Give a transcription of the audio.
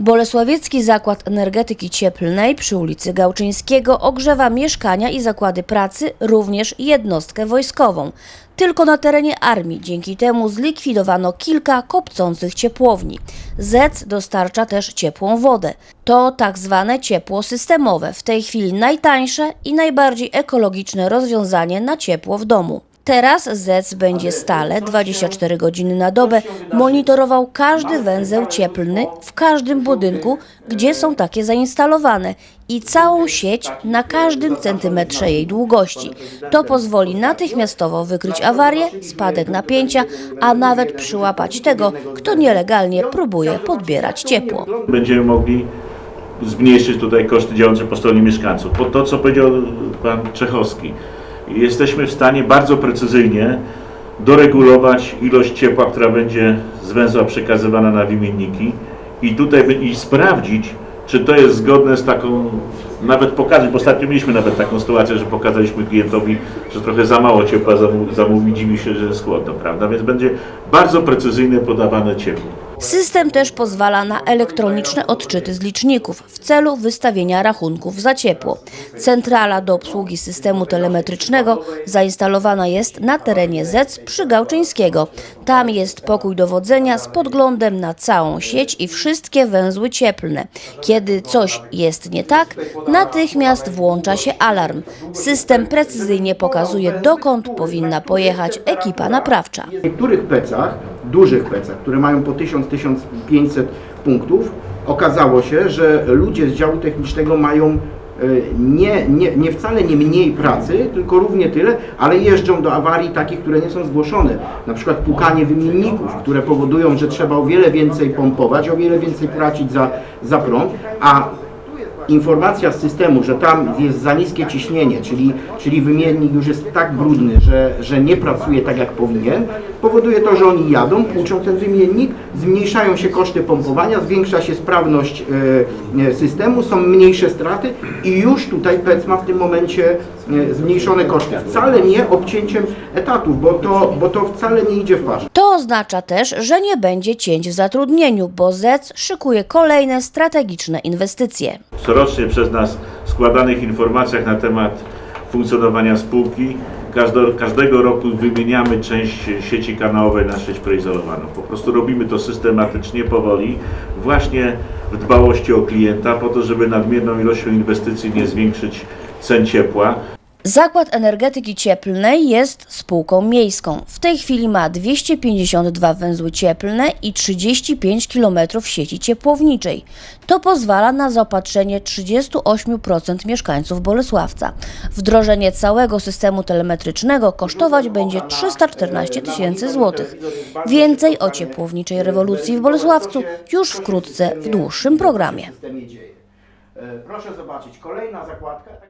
Bolesławiecki Zakład Energetyki Cieplnej przy ulicy Gałczyńskiego ogrzewa mieszkania i zakłady pracy, również jednostkę wojskową. Tylko na terenie armii dzięki temu zlikwidowano kilka kopcących ciepłowni. ZEC dostarcza też ciepłą wodę. To tak zwane ciepło systemowe, w tej chwili najtańsze i najbardziej ekologiczne rozwiązanie na ciepło w domu. Teraz ZEC będzie stale, 24 godziny na dobę, monitorował każdy węzeł cieplny w każdym budynku, gdzie są takie zainstalowane i całą sieć na każdym centymetrze jej długości. To pozwoli natychmiastowo wykryć awarię, spadek napięcia, a nawet przyłapać tego, kto nielegalnie próbuje podbierać ciepło. Będziemy mogli zmniejszyć tutaj koszty działające po stronie mieszkańców. Po to, co powiedział pan Czechowski, jesteśmy w stanie bardzo precyzyjnie doregulować ilość ciepła, która będzie z węzła przekazywana na wymienniki i tutaj i sprawdzić, czy to jest zgodne z taką, nawet pokazać, bo ostatnio mieliśmy nawet taką sytuację, że pokazaliśmy klientowi, że trochę za mało ciepła zamówi, zamówi dziwi się, że jest chłodno, prawda? Więc będzie bardzo precyzyjnie podawane ciepło. System też pozwala na elektroniczne odczyty z liczników w celu wystawienia rachunków za ciepło. Centrala do obsługi systemu telemetrycznego zainstalowana jest na terenie ZEC przy Gałczyńskiego. Tam jest pokój dowodzenia z podglądem na całą sieć i wszystkie węzły cieplne. Kiedy coś jest nie tak, natychmiast włącza się alarm. System precyzyjnie pokazuje, dokąd powinna pojechać ekipa naprawcza. W niektórych pecach, dużych pecach, które mają po 1000-1500 punktów, okazało się, że ludzie z działu technicznego mają e, nie, nie, nie wcale nie mniej pracy, tylko równie tyle, ale jeżdżą do awarii takich, które nie są zgłoszone. Na przykład płukanie wymienników, które powodują, że trzeba o wiele więcej pompować, o wiele więcej płacić za, za prąd, a informacja z systemu, że tam jest za niskie ciśnienie, czyli, czyli wymiennik już jest tak brudny, że, że nie pracuje tak jak powinien, powoduje to, że oni jadą, płuczą ten wymiennik, zmniejszają się koszty pompowania, zwiększa się sprawność e, e, systemu, są mniejsze straty i już tutaj PEC ma w tym momencie e, zmniejszone koszty. Wcale nie obcięciem etatów, bo to, bo to wcale nie idzie w parze. To oznacza też, że nie będzie cięć w zatrudnieniu, bo ZEC szykuje kolejne strategiczne inwestycje. corocznie przez nas składanych informacjach na temat funkcjonowania spółki. Każdego roku wymieniamy część sieci kanałowej na sieć preizolowaną. Po prostu robimy to systematycznie, powoli, właśnie w dbałości o klienta, po to, żeby nadmierną ilością inwestycji nie zwiększyć cen ciepła. Zakład Energetyki Cieplnej jest spółką miejską. W tej chwili ma 252 węzły cieplne i 35 km sieci ciepłowniczej. To pozwala na zaopatrzenie 38% mieszkańców Bolesławca. Wdrożenie całego systemu telemetrycznego kosztować będzie 314 tysięcy złotych. Więcej o ciepłowniczej rewolucji w Bolesławcu już wkrótce w dłuższym programie. Proszę zobaczyć, kolejna zakładka.